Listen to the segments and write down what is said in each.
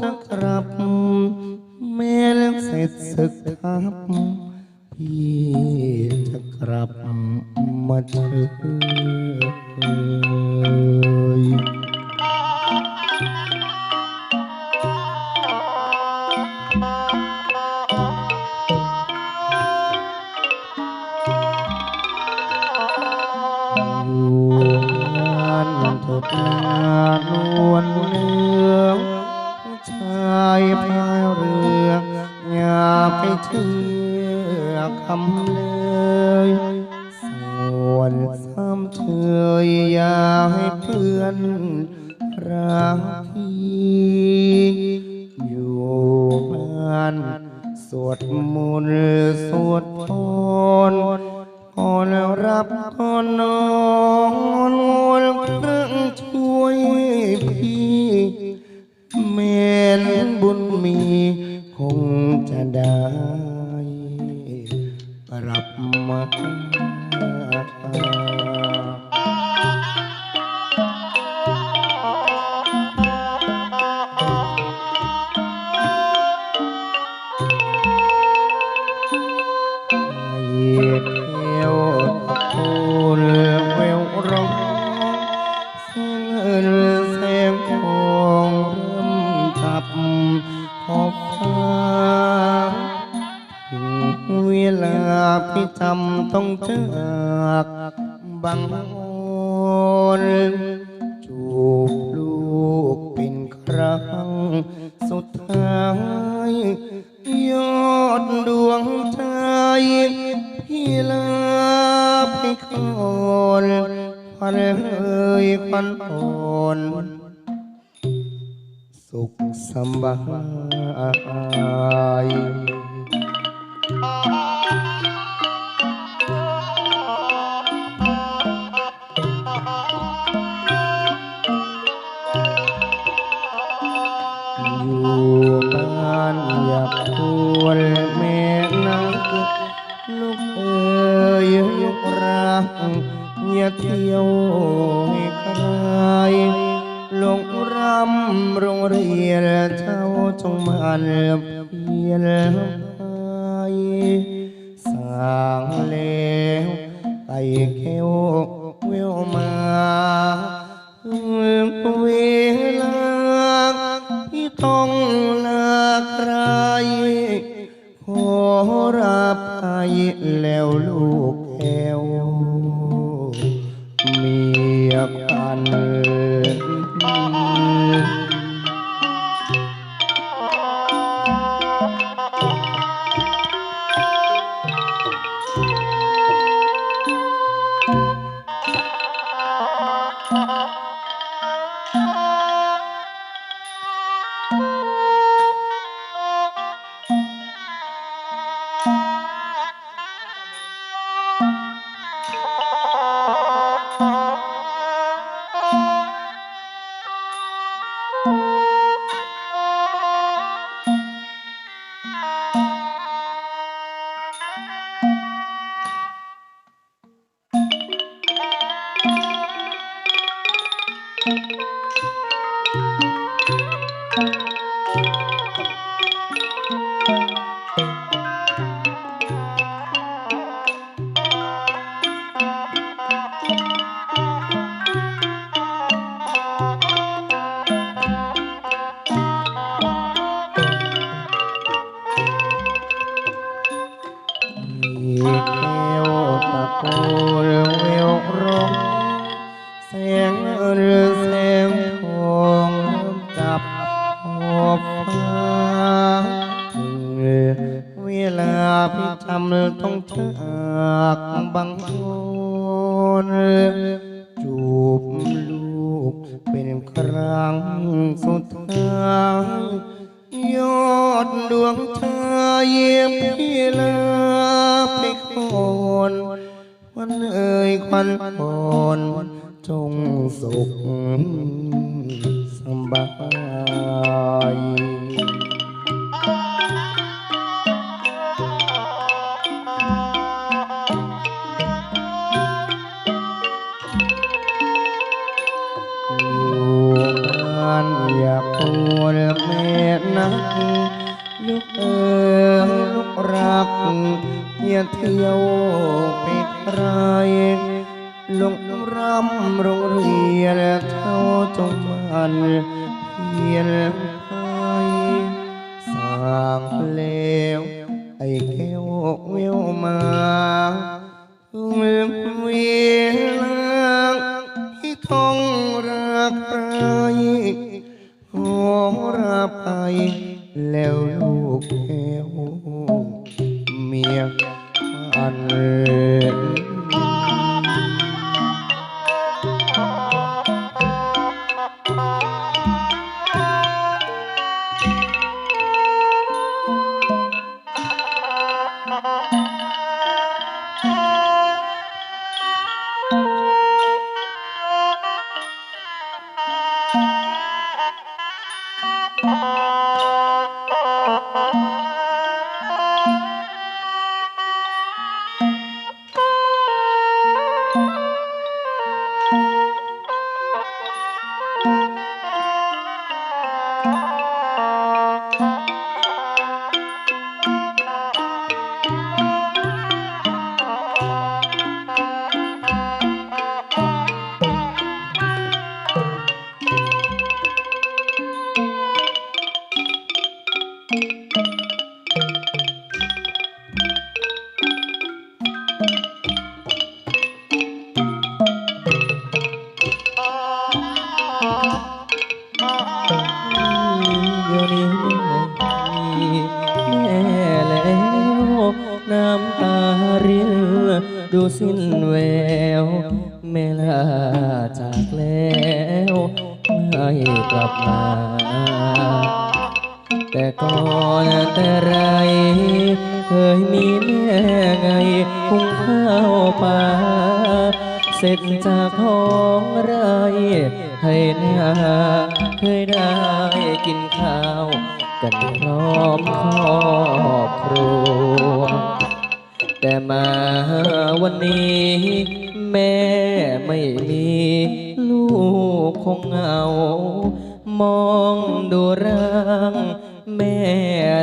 จะกลับ แม่แล้วเสร็จศึกทับ พี่จะกลับมาเจอ เชื่อคำเลยส่วนซ้ำเชยอย่าให้เพื่อนรัก ไปก่อนควันเอ่ยควันอ่อนสุขสบาย ยนเจ้าจงมันเพียรไปสางแล้วไก่แก้วเววมาเวลาที่ต้องลาใครขอรับไปแล้ว อนจูบลูกเป็นครั้งสุดท้ายยอดดวงใจเยี่ยมพี่ลาไปก่อนวันเอ่ยควันอ่อนจงสุขสบาย นักลูกเออยลูกรักอย่าเที่ยวไปไกลลงร่ำโรงเรียนเท่าจงมันเพียนไปสร้างเล้วไอ้แก้วเววมาเมื่อเวลาที่ท้องรักเรา ไป แล้วลูกแก้วเมียอัน แม่ลาจากแล้วไม่กลับมา แต่ก่อนแต่ไรเคยมีแม่ไงหุงข้าวปลาเสร็จจากท้องไรให้นาเคยได้กินข้าว กันพร้อมครอบครัว แต่มาวันนี้ แม่ไม่มีลูกคงเหงามองดูร่างแม่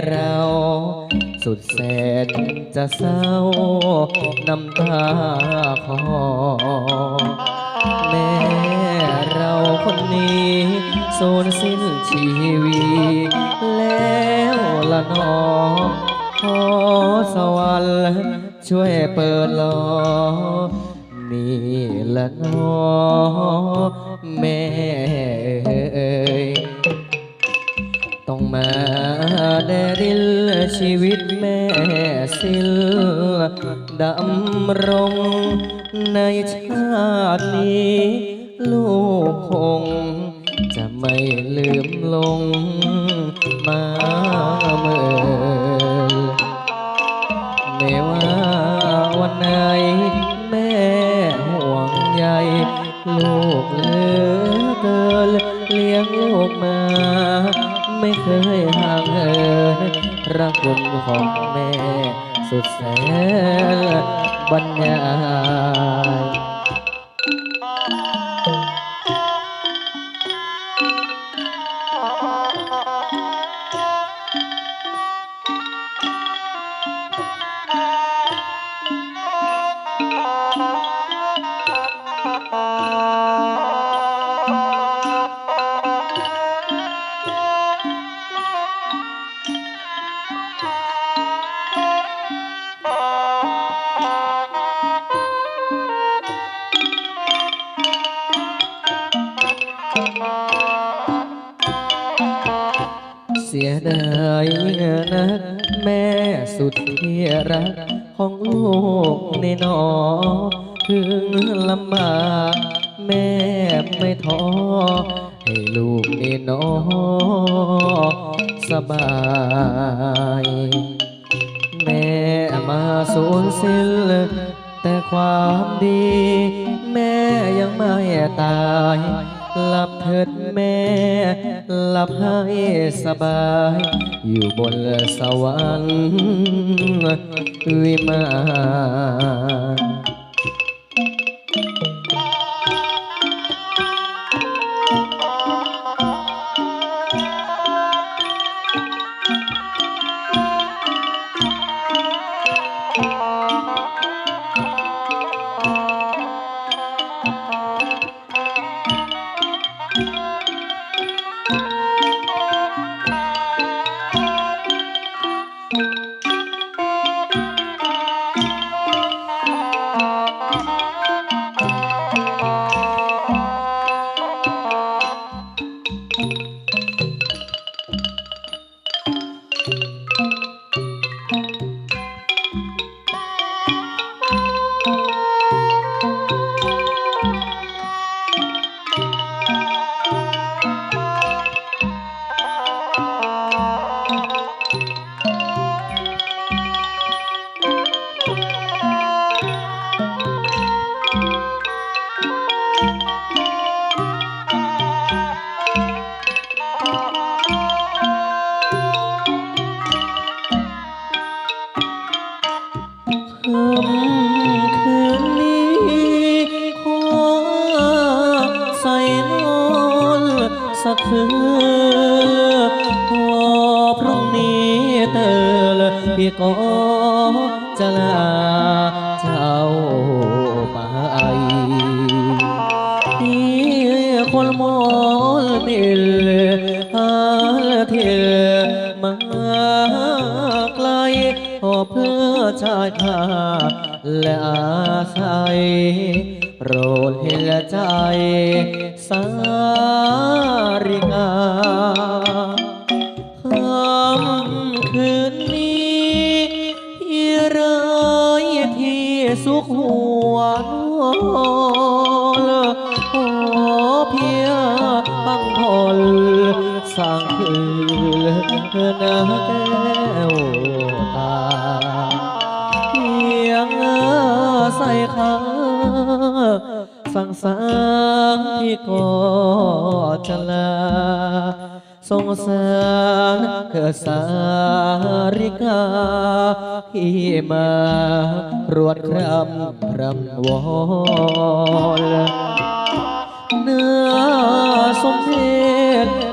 เราสุดแสนจะเศร้าน้ำตาคลอแม่เราคนนี้สูญสิ้นชีวิตแล้วละนอขอสวรรค์ ช่วยเปิดโลกนี่ละเนอแม่เอ่ยต้องมาแดดินชีวิตแม่สิ้นดำรงในชาตินี้ ลูกคงจะไม่ลืมลง คุณของแม่สุดแสนบรรยาย กในหนอถึงลำบากแม่ไม่ท้อให้ลูกนี่นอสบาย แม่มาสูญสิ้นแต่ความดี แม่ยังไม่ตาย หลับเถิดแม่ หลับให้สบาย อยู่บนสวรรค์วิมาน พี่ก็จะลาเจ้าไปที่คนมองมิลหาเที่มาไกลขอเพื่อชาติข้าและอาศัยโปรดเห็นใจสา สร้างคืนนาแก้วตาเพียงใส่ขาสังสารที่ก็จะลาสงสารเธอสาริกาที่มารวดครำพรำวอนเนื้อสมเพศ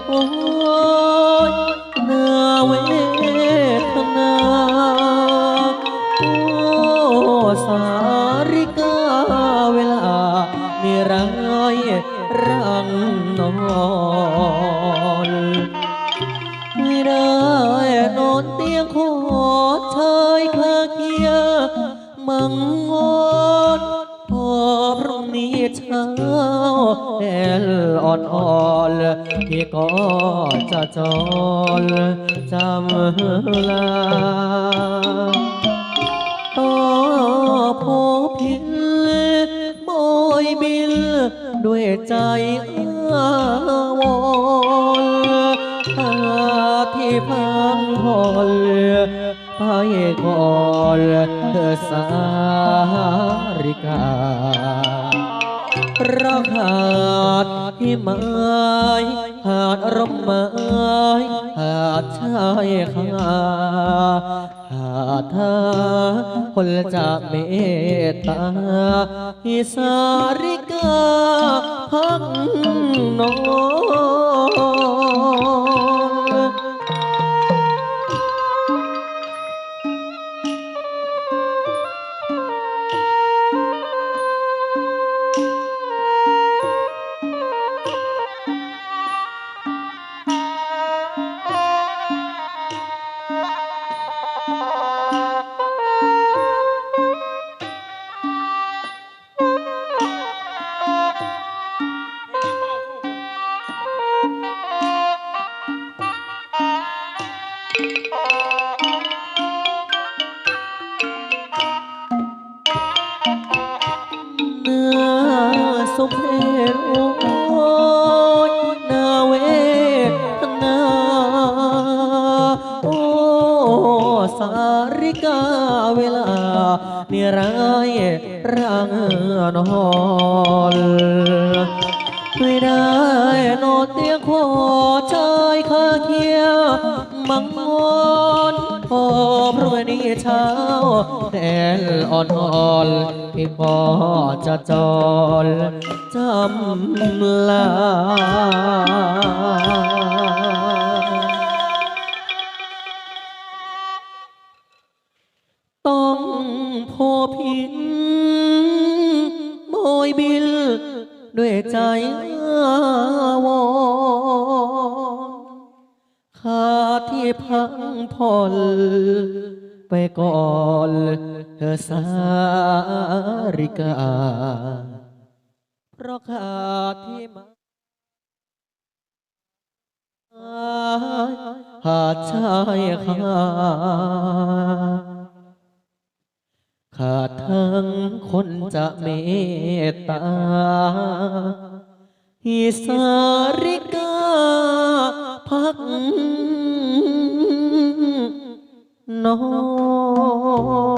อาวรหาที่พังพลไปก่อนสาริการักหาดที่ไม้หาดร่มไม้หาดชายคา หาดเธอคนจะเมตตาอิสาริกาพักน้อง อนไม่ได้นอนเตียงขอชายคาเคียวมังมอนพอพรุ่งนี้เช้าแดดอ่อนๆพี่ก็จะจรจำลาต้องพอพิน ยบิลด้วยใจวรณ์ขาที่พังพอลไปก่อนเธอสาริกา เพราะขาที่มาหาดชายคา ขาดทั้งคนจะเมตตาอิสาริกาพักนอน